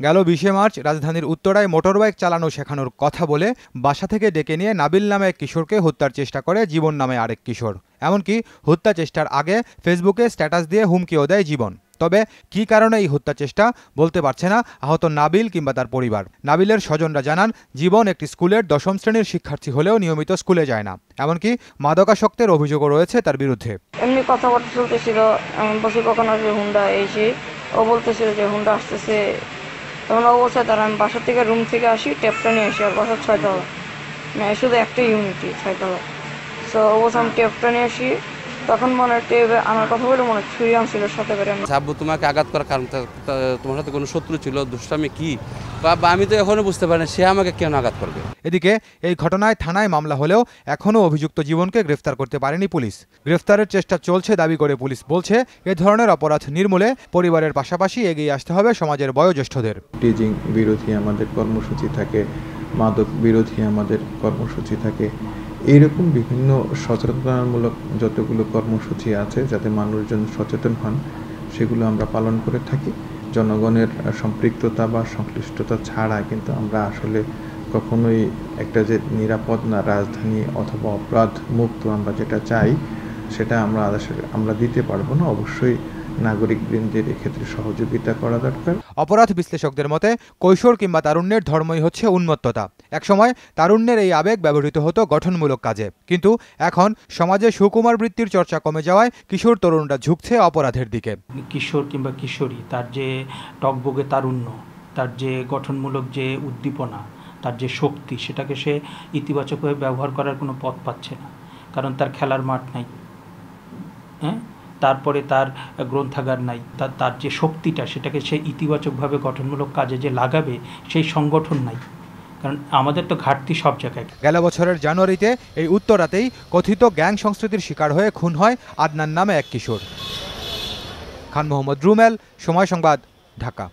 গেল বিশে মার্চ, রাজধানীর উত্তরায় মোটরবাইক চালানো শেখানোর কথা বলে বাসা থেকে ডেকে নিয়ে নাবিল নামে এক কিশোরকে হত্যার চেষ্টা করে জীবন নামে আরেক কিশোর। এমনকি হত্যা চেষ্টার আগে ফেসবুকে স্ট্যাটাস দিয়ে হুমকিও দেয় জীবন। তবে কী কারণে এই হত্যা চেষ্টা বলতে পারছে না আহত নাবিল কিংবা তার পরিবার। নাবিলের স্বজনরা জানান, জীবন একটি স্কুলের দশম শ্রেণির শিক্ষার্থী হলেও নিয়মিত স্কুলে যায় না। এমনকি মাদকাসক্তের অভিযোগও রয়েছে তার বিরুদ্ধে। এমনি কথাবার্তা চলতেছিল বসে কখন আসবে হুন্ডা এই সেই ও বলতেছিল যে হুন্ডা আসতেছে তখন অবস্থায় তারা, আমি বাসার থেকে রুম থেকে আসি ট্যাপটা নিয়ে আসি, আর বাসার ছয়তলা। মানে শুধু একটা ইউনিটি ছয়তলা। সো অবশ্য আমি ট্যাপটা নিয়ে আসি তখন মনে টেপ আনার কথা বলে মনে হয় ছুরি আনছিল সাথে করে আমি। আব্বু তোমাকে আঘাত করার কারণ তোমার সাথে কোনো শত্রু ছিল দুষ্টামি কি? বা বা আমি তো এখনও বুঝতে পারি না সে আমাকে কেন আঘাত করবে? এদিকে এই ঘটনায় থানায় মামলা হলেও এখনও অভিযুক্ত জীবনকে গ্রেফতার করতে পারেনি পুলিশ। গ্রেফতারের চেষ্টা চলছে দাবি করে পুলিশ বলছে এ ধরনের অপরাধ নির্মূলে পরিবারের পাশাপাশি এগিয়ে আসতে হবে সমাজের বয়োজ্যেষ্ঠদের। টিজিং বিরোধী আমাদের কর্মসূচি থাকে মাদক বিরোধী আমাদের কর্মসূচি থাকে এইরকম বিভিন্ন সচেতনতামূলক যতগুলো কর্মসূচি আছে যাতে মানুষজন সচেতন হন, সেগুলো আমরা পালন করে থাকি। জনগণের সম্পৃক্ততা বা সংশ্লিষ্টতা ছাড়া কিন্তু আমরা আসলে কখনোই একটা যে নিরাপদ না রাজধানী অথবা অপরাধ মুক্ত আমরা যেটা চাই, সেটা আমরা আমরা দিতে পারব না। অবশ্যই নাগরিক বৃন্দের এক্ষেত্রে সহযোগিতা করা দরকার। অপরাধ বিশ্লেষকদের মতে কৈশোর কিংবা তারুণ্যের ধর্মই হচ্ছে উন্মত্ততা। একসময় তারুণ্যের এই আবেগ ব্যবহৃত হতো গঠনমূলক কাজে। কিন্তু এখন সমাজে সুকুমার বৃত্তির চর্চা কমে যাওয়ায় কিশোর তরুণরা ঝুঁকছে অপরাধের দিকে। কিশোর কিংবা কিশোরী তার যে টকবগে তারুণ্য তার যে গঠনমূলক যে উদ্দীপনা তার যে শক্তি সেটাকে সে ইতিবাচকভাবে ব্যবহার করার কোনো পথ পাচ্ছে না। কারণ তার খেলার মাঠ নাই। হ্যাঁ? তারপরে তার গ্রন্থাগার নাই তার তার যে শক্তিটা সেটাকে সে ইতিবাচকভাবে গঠনমূলক কাজে যে লাগাবে সেই সংগঠন নাই। কারণ আমাদের তো ঘাটতি সব জায়গায়। গেল বছরের জানুয়ারিতে এই উত্তরাতেই কথিত গ্যাং সংস্কৃতির শিকার হয়ে খুন হয় আদনান নামে এক কিশোর। খান মোহাম্মদ রুমেল, সময় সংবাদ, ঢাকা।